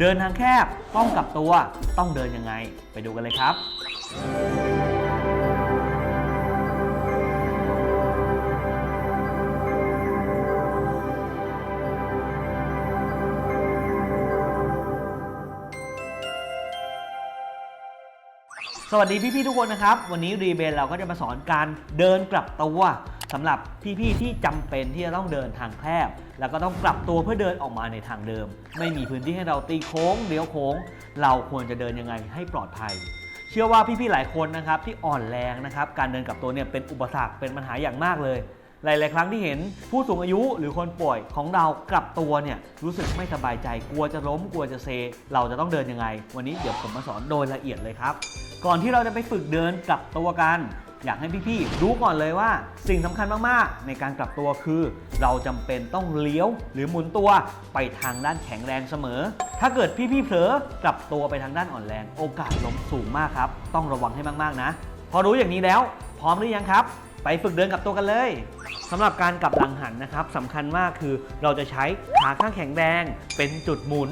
เดินทางแคบต้องกลับตัวต้องเดินยังไง ไปดูกันเลยครับ สวัสดีพี่ๆทุกคนนะครับ วันนี้รีเบนเราก็จะมาสอนการเดินกลับตัวสำหรับพี่ๆที่จำเป็นที่จะต้องเดินทางแคบ แล้วก็ต้องกลับตัวเพื่อเดินออกมาในทางเดิม ไม่มีพื้นที่ให้เราตีโค้งเลี้ยวโค้ง เราควรจะเดินยังไงให้ปลอดภัย เชื่อว่าพี่ๆหลายคนนะครับที่อ่อนแรงนะครับการเดินกลับตัวเนี่ยเป็นอุปสรรคเป็นปัญหาอย่างมากเลย หลาย ๆ ครั้งที่เห็นผู้สูงอายุหรือคนป่วยของเรากลับตัวเนี่ยรู้สึกไม่สบายใจกลัวจะล้มกลัวจะเซ เราจะต้องเดินยังไง วันนี้เดี๋ยวผมมาสอนโดยละเอียดเลยครับ ก่อนที่เราจะไปฝึกเดินกลับตัวกัน อยากให้พี่ๆรู้ก่อนเลยว่าสิ่งสำคัญมาก ๆ ในการกลับตัวคือ เราจำเป็นต้องเลี้ยวหรือหมุนตัวไปทางด้านแข็งแรงเสมอ ถ้าเกิดพี่ๆเผลอกลับตัวไปทางด้านอ่อนแรง โอกาสล้มสูงมากครับ ต้องระวังให้มาก ๆ นะ พอรู้อย่างนี้แล้ว พร้อมหรือยังครับ ไปฝึกเดินกลับตัวกันเลยสำหรับการกลับหลังหันนะครับสำคัญมากคือเราจะใช้ขาข้างแข็งแรงเป็นจุดหมุน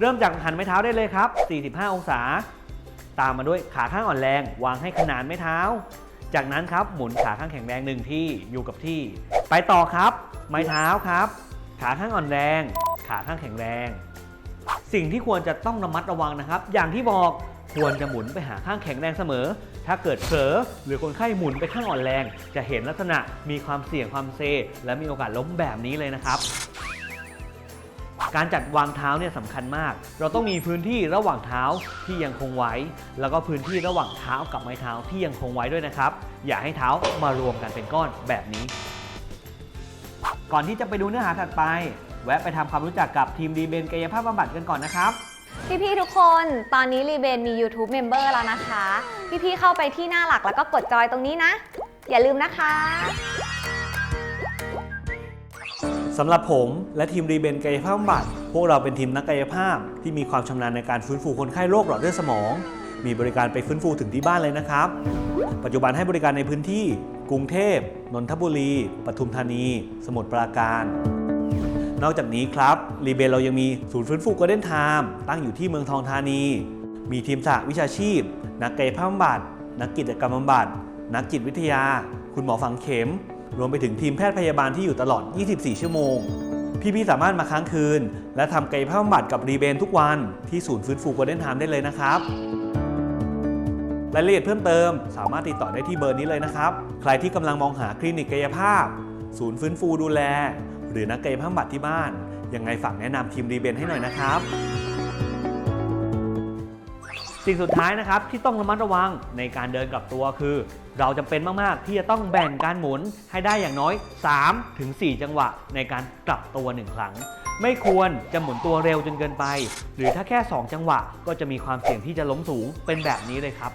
เริ่มจากหันไม้เท้าได้เลยครับ 45 องศา ตามมาด้วยขาข้างอ่อนแรง วางให้ขนานไม้เท้า จากนั้นครับหมุนขาข้างแข็งแรงหนึ่งที่อยู่กับที่ ไปต่อครับ ไม้เท้าครับ ขาข้างอ่อนแรง ขาข้างแข็งแรง สิ่งที่ควรจะต้องระมัดระวังนะครับ อย่างที่บอก ควรจะหมุนไปหาข้างแข็งแรงเสมอ ถ้าเกิดเผลอหรือคนไข้หมุนไปข้างอ่อนแรง จะเห็นลักษณะมีความเสี่ยงความเซ และมีโอกาสล้มแบบนี้เลยนะครับการจัดวางเท้าเนี่ยสำคัญมาก เราต้องมีพื้นที่ระหว่างเท้าที่ยังคงไว้ แล้วก็พื้นที่ระหว่างเท้ากับไม้เท้าที่ยังคงไว้ด้วยนะครับ อย่าให้เท้ามารวมกันเป็นก้อนแบบนี้ ก่อนที่จะไปดูเนื้อหาถัดไป แวะไปทำความรู้จักกับทีมดีเบนกายภาพบำบัดกันก่อนนะครับ พี่ๆทุกคนตอนนี้รีเบนมี YouTube Member แล้วนะคะ พี่ๆเข้าไปที่หน้าหลักแล้วก็กดจอยตรงนี้นะ อย่าลืมนะคะสำหรับผมและทีมรีเบนกายภาพบำบัดพวกเราเป็นทีมนักกายภาพ ที่มีความชำนาญในการฟื้นฟูคนไข้โรคหลอดเลือดสมอง มีบริการไปฟื้นฟูถึงที่บ้านเลยนะครับ ปัจจุบันให้บริการในพื้นที่ กรุงเทพ นนทบุรี ปทุมธานี สมุทรปราการ นอกจากนี้ครับรีเบนเรายังมีศูนย์ฟื้นฟูก o เด้นไทม์ตั้งอยู่ที่เมืองทองธานี มีทีมสหวิชาชีพ นักกายภาพบำบัด นักกิจกรรมบำบัด นักจิตวิทยา คุณหมอฝังเข็ม รวมไปถึงทีมแพทย์พยาบาลที่อยู่ตลอด 24 ชั่วโมง พี่ๆสามารถมาค้างคืน และทำกายภาพบำบัดกับรีเบนทุกวันที่ศูนย์ฟื้นฟูก o เด้นไทม์ได้เลยนะครับรายละเอียดเพิ่มเติม สามารถติดต่อได้ที่เบอร์นี้เลยนะครับ ใครที่กำลังมองหาคลินิกกายภาพ ศูนย์ฟื้นฟูดูแล หรือนักกายภาพบำบัดที่บ้าน ยังไงฝากแนะนำทีมรีเบนให้หน่อยนะครับ สิ่งสุดท้ายนะครับที่ต้องระมัดระวังในการเดินกลับตัวคือ เราจำเป็นมาก ๆ ที่จะต้องแบ่งการหมุนให้ได้อย่างน้อย 3-4ถึงจังหวะ ในการกลับตัว 1 ครั้งไม่ควรจะหมุนตัวเร็วจนเกินไป หรือถ้าแค่ 2 จังหวะ ก็จะมีความเสี่ยงที่จะล้มสูงเป็นแบบนี้เลยครับ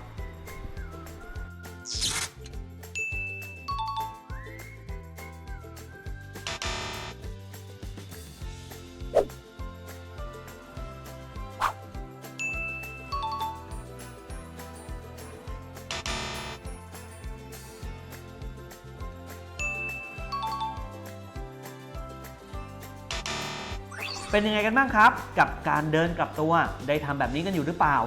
เป็นยังไงกันบ้างครับ กับการเดินกลับตัวได้ทำแบบนี้กันอยู่หรือเปล่า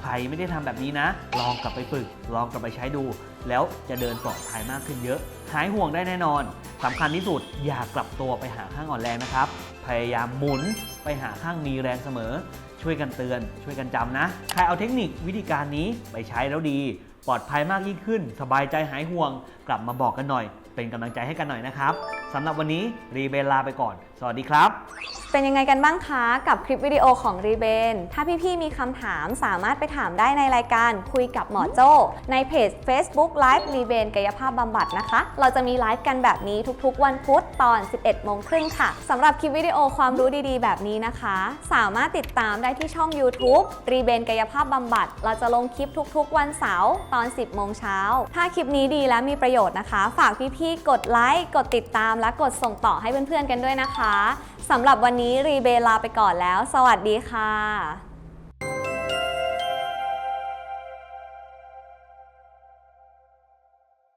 ใครไม่ได้ทำแบบนี้นะ ลองกลับไปฝึก ลองกลับไปใช้ดู แล้วจะเดินปลอดภัยมากขึ้นเยอะ หายห่วงได้แน่นอนสำคัญที่สุดอย่ากลับตัวไปหาข้างอ่อนแรงนะครับ พยายามหมุนไปหาข้างมีแรงเสมอ ช่วยกันเตือน ช่วยกันจำนะ ใครเอาเทคนิควิธีการนี้ไปใช้แล้วดี ปลอดภัยมากยิ่งขึ้น สบายใจหายห่วง กลับมาบอกกันหน่อย เป็นกำลังใจให้กันหน่อยนะครับ สำหรับวันนี้รีเบนลาไปก่อน สวัสดีครับ เป็นยังไงกันบ้างคะกับคลิปวิดีโอของรีเบน ถ้าพี่ๆมีคำถามสามารถไปถามได้ในรายการคุยกับหมอโจ้ในเพจ Facebook Live รีเบนกายภาพบำบัดนะคะ เราจะมีไลฟ์กันแบบนี้ทุกๆ วันพุธตอน 11โมงครึ่งค่ะสำหรับคลิปวิดีโอความรู้ดีๆ แบบนี้นะคะ สามารถติดตามได้ที่ช่อง YouTube รีเบนกายภาพบำบัด เราจะลงคลิปทุกๆ วันเสาร์ตอน 10โมงเช้าถ้าคลิปนี้ดีและมีประโยชน์นะคะ ฝากพี่ๆกดไลค์กดติดตามและกดส่งต่อให้เพื่อนๆกันด้วยนะคะสำหรับวันนี้รีเบลลาไปก่อนแล้ว สวัสดีค่ะ